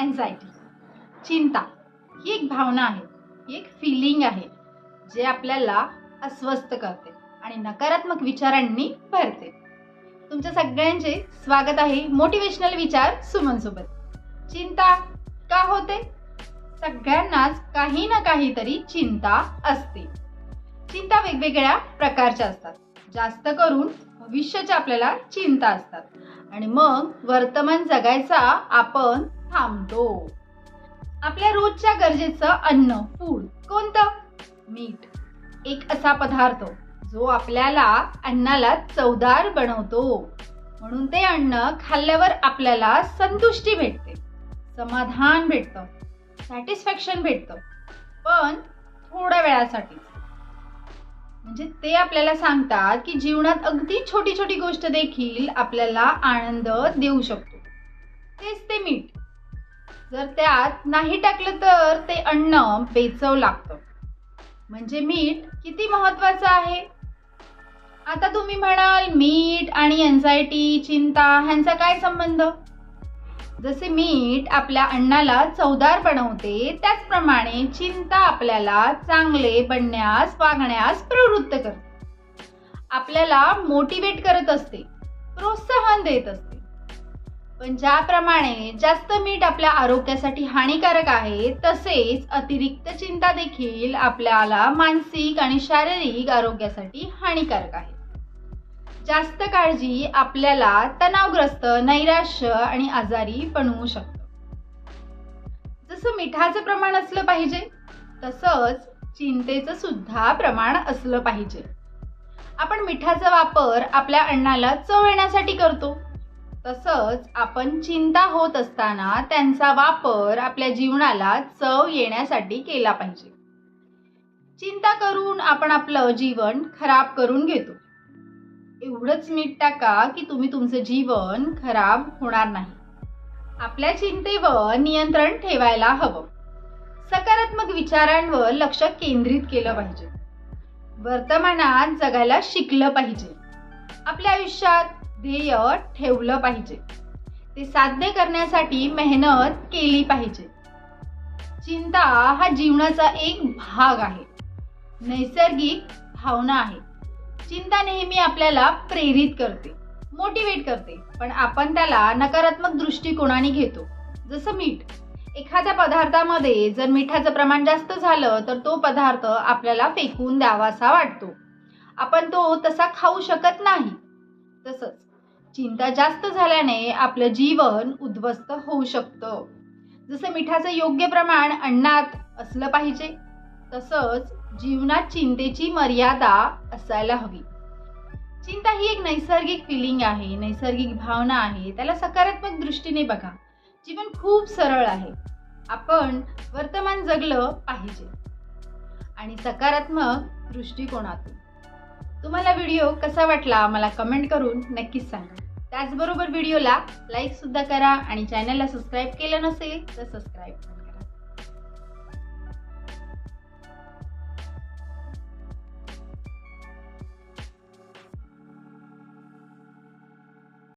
Anxiety चिंता ही एक भावना आहे ही एक फिलिंग आहे जे आपल्याला अस्वस्थ करते आणि नकारात्मक विचारांनी भरते. तुमच्या सगळ्यांचे स्वागत आहे मोटिवेशनल विचार सुमनसोबत. चिंता का होते? सगळ्यांनाच काही ना काहीतरी चिंता असते. चिंता वेगवेगळ्या प्रकारच्या असतात. जास्त करून भविष्याच्या आपल्याला चिंता असतात. आणि मग वर्तमान जगायचा आपण थांबतो आपल्या रोजच्या गरजेचं अन्न फूड कोणतं? मीठ. एक असा पदार्थ जो आपल्याला अन्नाला चवदार बनवतो. म्हणून ते अन्न खाल्ल्यावर आपल्याला संतुष्टी भेटते समाधान भेटतं सॅटिस्फॅक्शन भेटतं. पण थोड्या वेळासाठी. म्हणजे ते आपल्याला सांगतात की जीवनात अगदी छोटी छोटी गोष्ट देखील आपल्याला आनंद देऊ शकतो. तेच ते मीठ. जर त्यात नाही टाकलं तर ते अन्न बेचव लागतं. म्हणजे मीठ किती महत्वाचं आहे? आता तुम्ही म्हणाल मीठ आणि एन्झायटी चिंता ह्यांचा काय संबंध? जसे मीठ आपल्या अन्नाला चवदार बनवते त्याचप्रमाणे चिंता आपल्याला चांगले बनण्यास वागण्यास प्रवृत्त करते. आपल्याला मोटिवेट करत असते प्रोत्साहन देत असते. पण ज्याप्रमाणे जास्त मीठ आपल्या आरोग्यासाठी हानिकारक आहे तसेच अतिरिक्त चिंता देखील आपल्याला मानसिक आणि शारीरिक आरोग्यासाठी हानिकारक आहे. जास्त काळजी आपल्याला तणावग्रस्त नैराश्य आणि आजारी बनवू शकतं. जसं मिठाचं प्रमाण असलं पाहिजे तसंच चिंतेचं सुद्धा प्रमाण असलं पाहिजे. आपण मिठाचा वापर आपल्या अन्नाला चव येण्यासाठी करतो. तसंच आपण चिंता होत असताना त्यांचा वापर आपल्या जीवनाला चव येण्यासाठी केला पाहिजे. चिंता करून आपण आपलं जीवन खराब करून घेतो. एवढंच मीठ टाका की तुम्ही तुमचं जीवन खराब होणार नाही. आपल्या चिंतेवर नियंत्रण ठेवायला हवं. सकारात्मक विचारांवर लक्ष केंद्रित केलं पाहिजे. वर्तमानात जगायला शिकलं पाहिजे. आपल्या आयुष्यात ध्येय ठेवलं पाहिजे. ते साध्य करण्यासाठी मेहनत केली पाहिजे. चिंता हा जीवनाचा एक भाग आहे. नैसर्गिक भावना आहे. चिंता नेहमी आपल्याला प्रेरित करते मोटिवेट करते पण आपण त्याला नकारात्मक दृष्टिकोनाने घेतो. जसं मीठ. एखाद्या पदार्थामध्ये जर मिठाचं प्रमाण जास्त झालं तर तो पदार्थ आपल्याला फेकून द्यावासा वाटतो. आपण तो तसा खाऊ शकत नाही. तसंच चिंता जास्त झाल्याने आपलं जीवन उद्ध्वस्त होऊ शकतं. जसं मिठाचं योग्य प्रमाण अन्नात असलं पाहिजे तसंच जीवनात चिंतेची मर्यादा असायला हवी. चिंता ही एक नैसर्गिक फिलिंग आहे नैसर्गिक भावना आहे त्याला सकारात्मक दृष्टीने बघा. जीवन खूप सरळ आहे. आपण वर्तमान जगलं पाहिजे. आणि सकारात्मक दृष्टिकोनातून. तुम्हाला व्हिडिओ कसा वाटला मला कमेंट करून नक्कीच सांगा. त्याचबरोबर व्हिडिओला लाईक सुद्धा करा आणि चॅनलला सबस्क्राईब केलं नसेल तर सबस्क्राईब करा.